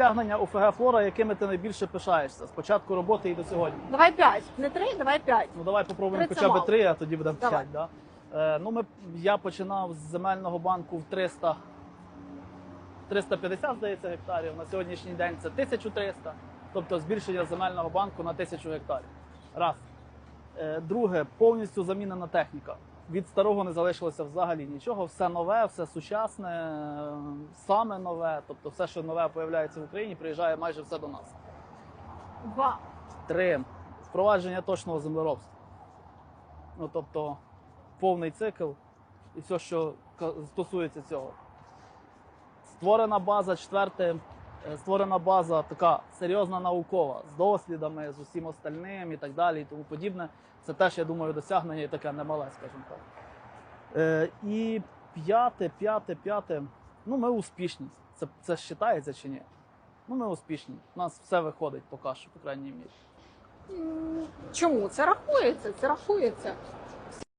досягнення ОФГ Флора, якими ти найбільше пишаєшся з початку роботи і до сьогодні? Давай п'ять. Не три, давай п'ять. Ну давай попробуємо Три це хоча б мало. три, а тоді будемо Давай. п'ять. Да? Е, ну, ми, я починав з земельного банку в 300, 350, здається, гектарів. На сьогоднішній день це 1300, тобто збільшення земельного банку на 1000 гектарів. Раз. Е, друге, повністю замінена техніка. Від старого не залишилося взагалі нічого. Все нове, все сучасне, саме нове. Тобто все, що нове появляється в Україні, приїжджає майже все до нас. Два. Три. Впровадження точного землеробства. Ну, тобто, повний цикл і все, що стосується цього. Створена база, четверте, створена база така серйозна наукова, з дослідами, з усім остальним і так далі, і тому подібне. Це теж, я думаю, досягнення і таке немале, скажімо так. Е, і п'яте, п'яте, п'яте. Ну, ми успішні. Це, це вважається чи ні? Ну, ми успішні. У нас все виходить поки що, по крайній мірі. Чому? Це рахується, це рахується.